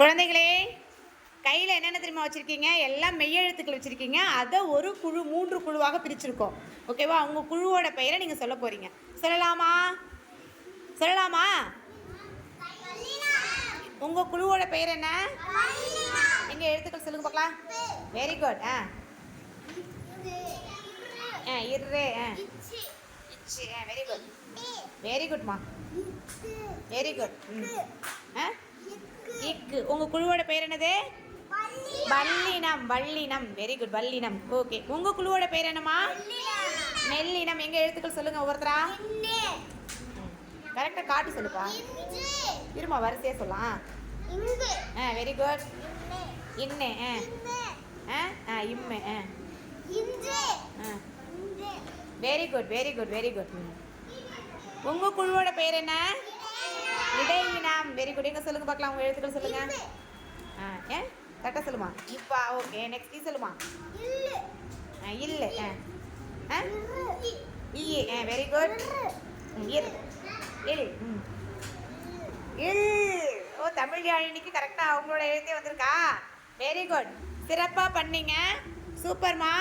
குழந்தைகளே கையில் என்னென்ன தெரியுமா வச்சுருக்கீங்க? எல்லாம் மெய்யெழுத்துக்கள் வச்சுருக்கீங்க. அதை ஒரு குழு மூன்று குழுவாக பிரிச்சிருக்கோம். ஓகேவா உங்கள் குழுவோட பெயரை நீங்கள் சொல்ல போகிறீங்க சொல்லலாமா? சொல்லலாமா? உங்கள் குழுவோட பெயர் என்ன? எங்கள் எழுத்துக்கள் சொல்லுங்க பார்க்கலாம். வெரி குட் ஆ. ஆ இரு ஆ. ஆ வெரி குட் வெரி குட்மா வெரி குட் ம். ஆ? உங்கள் குழுவோட பெயர் என்னது? வல்லினம் வல்லினம் வெரி குட் வல்லினம் ஓகே உங்கள் குழுவோட பேர் என்னம்மா? மெல்லினம் எங்க எழுத்துக்கள் சொல்லுங்க ஒவ்வொருத்தரா? கரெக்டாக காட்டு சொல்லுப்பா. இருமா வரிசையாக சொல்லலாம். ஆ வெரி குட் இன்னே ஆ. ஆ ஆ இம்மே ஆ. Very good very good very good உங்கள் குழுவோட பேர் என்ன? இடையினம். Very good. எங்க சொல்லுங்க பார்க்கலாம். உங்கள் எழுத்துக்கள் சொல்லுங்க. ஆ ஏ? கரெக்டாக சொல்லுமா? இப்பா ஓகே. நெக்ஸ்ட் நீ சொல்லுமா? ஆ இல்லை. ஆ. ஆ? இ ஆ வெரி குட். இல் ம் இல் ஓ தமிழ் யாழினிக்கு கரெக்டாக அவங்களோட எழுத்தே வந்திருக்கா? Very good. சிறப்பாக பண்ணீங்க. சூப்பர்மா.